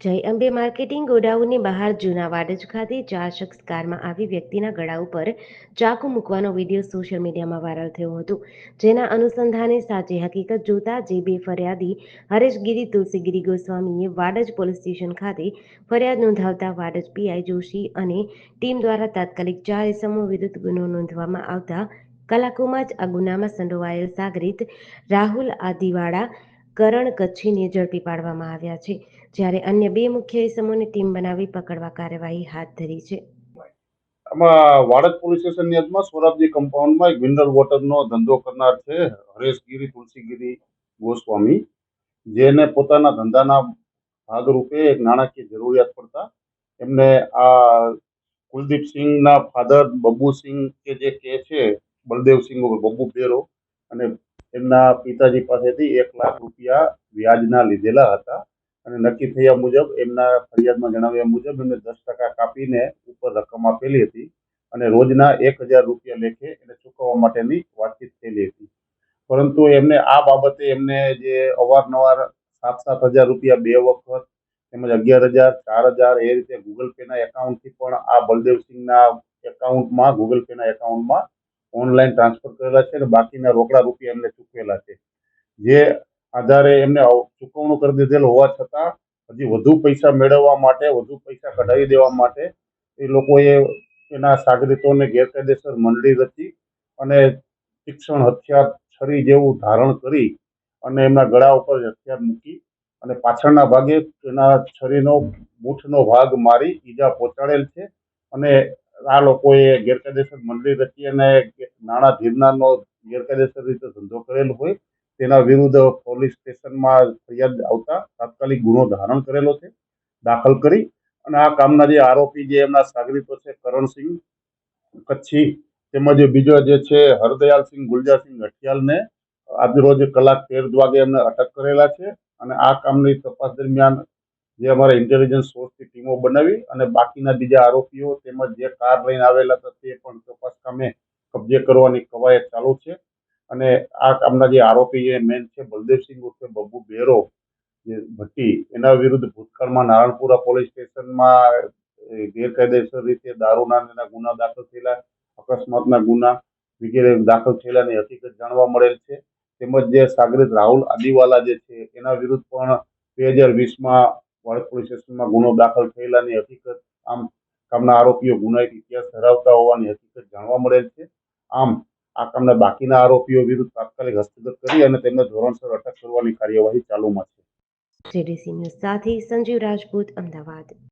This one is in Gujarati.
જય અંબે માર્કેટિંગ ગોડાઉનની બહાર જૂના વાડજ ખાતે ચાર શખ્સ કારમાં આવી વ્યક્તિના ગળા ઉપર ચાકુ મૂકવાનો વીડિયો સોશિયલ મીડિયામાં વાયરલ થયો હતો. જેના અનુસંધાને સાચી હકીકત જોતા જે બે ફરિયાદી હરેશગીરી તુલસીગીરી ગોસ્વામીએ વાડજ પોલીસ સ્ટેશન ખાતે ફરિયાદ નોંધાવતા વાડજ પીઆઈ જોશી અને ટીમ દ્વારા તાત્કાલિક ચાર ઇસમો વિરુદ્ધ ગુનો નોંધવામાં આવતા કલાકોમાં જ આ ગુનામાં સંડોવાયેલ સાગરીત રાહુલ આદિવાડા કરણ કચ્છીને ઝડપી પાડવામાં આવ્યા છે, જ્યારે અન્ય બે મુખ્ય ઇસમોની ટીમ બનાવી પકડવા કાર્યવાહી હાથ ધરી છે. આમાં વાડજ પોલીસ સ્ટેશનની હદમાં સોરાબજી કમ્પાઉન્ડમાં એક મિનરલ વોટરનો ધંધો કરનાર છે, હરેશગીરી, તુલસીગીરી ગોસ્વામી, જેને પોતાના ધંધાના ભાગરૂપે એક નાણાકીય જરૂરિયાત પડતા એમને આ કુલદીપસિંહના ફાધર બબ્બુસિંહ કે જે કે છે બળદેવસિંહ ઉર્ફ બબ્બુ બેરો અને એમના પિતાજી પાસેથી એક લાખ રૂપિયા વ્યાજના લીધેલા હતા અને નક્કી થયા મુજબ, એમના ફરિયાદમાં જણાવ્યા મુજબ એમને દસ ટકા કાપીને ઉપર રકમ આપેલી હતી અને રોજના એક હજાર રૂપિયા લેખે એને ચૂકવવા માટેની વાતચીત થયેલી હતી. પરંતુ એમને આ બાબતે એમને જે અવારનવાર સાત સાત હજાર રૂપિયા બે વખત તેમજ અગિયાર હજાર, ચાર હજાર એ રીતે ગૂગલ પેના એકાઉન્ટથી પણ આ બલદેવસિંહના એકાઉન્ટમાં ગૂગલ પેના એકાઉન્ટમાં ઓનલાઈન ટ્રાન્સફર કરેલા છે અને બાકીના રોકડા રૂપિયા એમને ચૂકવેલા છે. જે આધારે એમને ચૂકવણું કરી દીધેલ હોવા છતાં હજી વધુ પૈસા મેળવવા માટે, વધુ પૈસા કઢાવી દેવા માટે એ લોકોએ એના સાગરીતોને ગેરકાયદેસર મંડળી રચી અને શિક્ષણ હથિયાર છરી જેવું ધારણ કરી અને એમના ગળા ઉપર હથિયાર મૂકી અને પાછળના ભાગે એના છરીનો મૂઠનો ભાગ મારી ઈજા પહોંચાડેલ છે અને આ લોકોએ ગેરકાયદેસર મંડળી રચી અને નાણાં ધીરનારનો ગેરકાયદેસર રીતે ધંધો કરેલો હોય, તેના વિરુદ્ધ પોલીસ સ્ટેશનમાં ફરિયાદ આવતા તાત્કાલિક ગુનો ધારણ કરેલો છે, દાખલ કરી અને આ કામના જે આરોપી જે એમના સાગરીતો છે કરણસિંહ કચ્છી તેમજ બીજો જે છે હરદયાલસિંહ ગુલજારસિંહ ગઠિયાલને આજરોજ કલાક તેર વાગે એમને અટક કરેલા છે અને આ કામની તપાસ દરમિયાન જે અમારા ઇન્ટેલિજન્સ સોર્સની ટીમો બનાવી અને બાકીના બીજા આરોપીઓ તેમજ જે કાર લઈને આવેલા હતા તે પણ તપાસ કામે કબજે કરવાની કવાયત ચાલુ છે. અને આ કામના જે આરોપી જે મેન છે બલદેવસિંહ ઉર્ફે બબ્બુ બેરો જે ભટ્ટી, એના વિરુદ્ધ ભૂતકાળમાં નારણપુરા પોલીસ સ્ટેશનમાં ગેરકાયદેસર રીતે દારૂના ગુના દાખલ થયેલા, અકસ્માતના ગુના વગેરે દાખલ થયેલાની હકીકત જાણવા મળેલ છે. તેમજ જે સાગરિત રાહુલ આદિવાલા જે છે, એના વિરુદ્ધ પણ બે હજાર વીસમાં વાડજ પોલીસ સ્ટેશનમાં ગુનો દાખલ થયેલાની હકીકત, આમ કામના આરોપીઓ ગુનાહિત ઇતિહાસ ધરાવતા હોવાની હકીકત જાણવા મળેલ છે. આમ, આ કામના બાકીના આરોપીઓ વિરુદ્ધ તાત્કાલિક હસ્તગત કરી અને તેમને ધોરણસર અટક કરવાની કાર્યવાહી ચાલુમાં છે. સાથે સંજીવ રાજપૂત, અમદાવાદ.